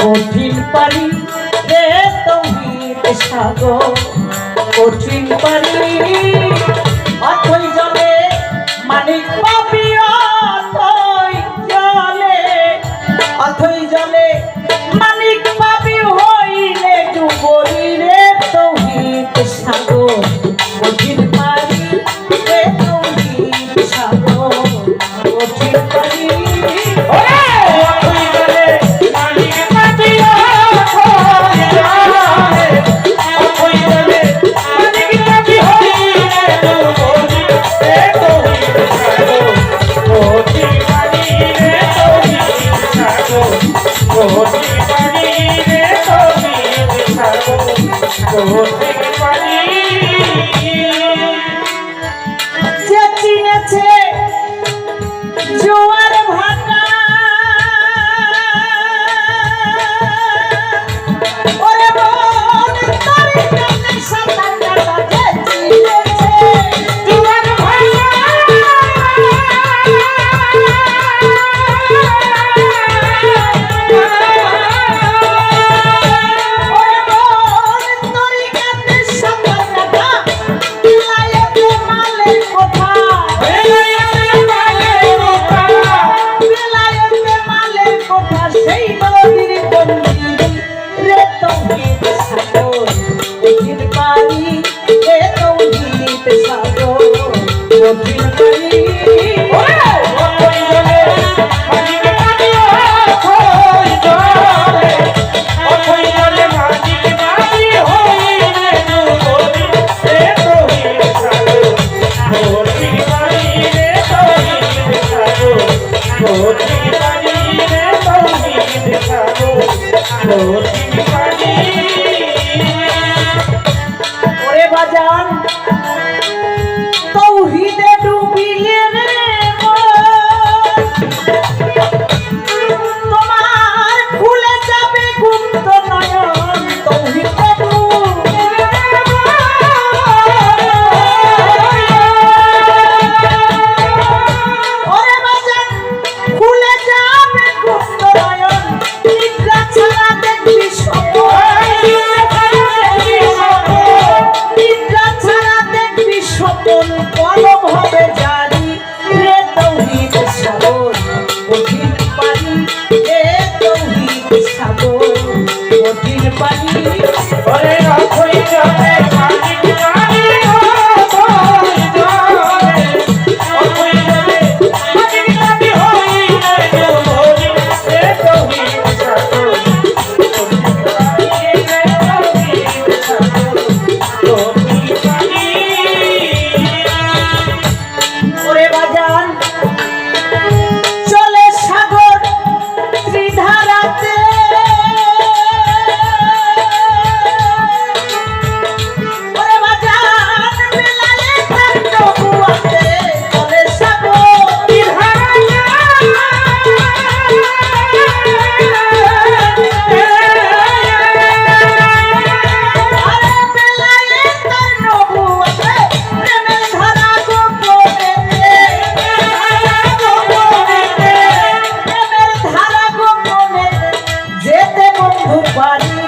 কঠিন পানি রে তহিত সাগর কঠিন পানি অথই জলে মানিক Oh, নরম হবে o quadro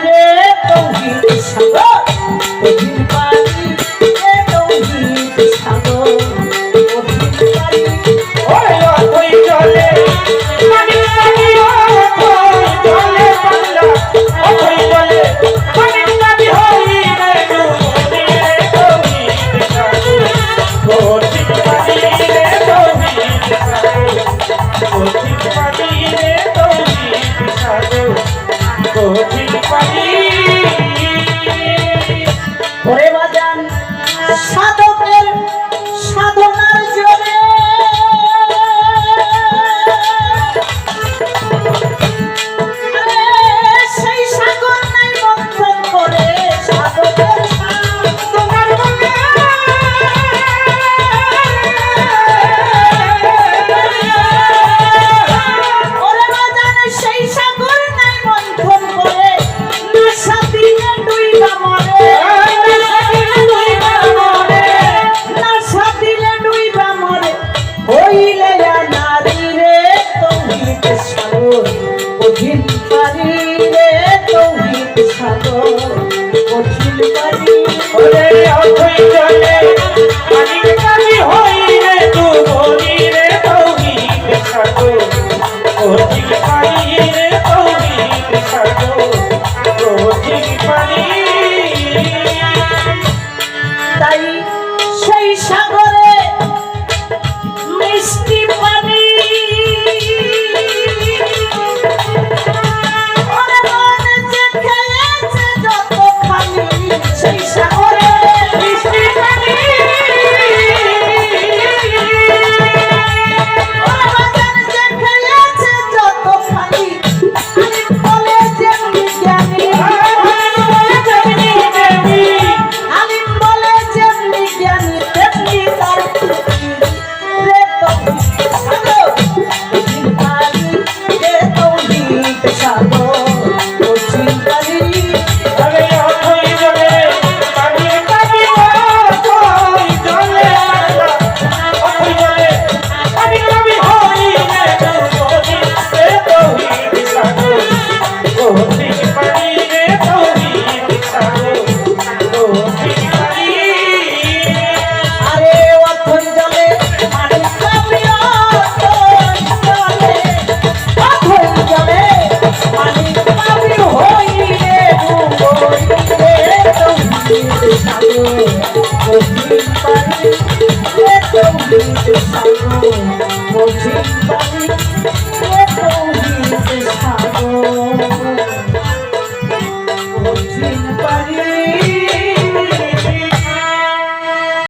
রে তৌহিদ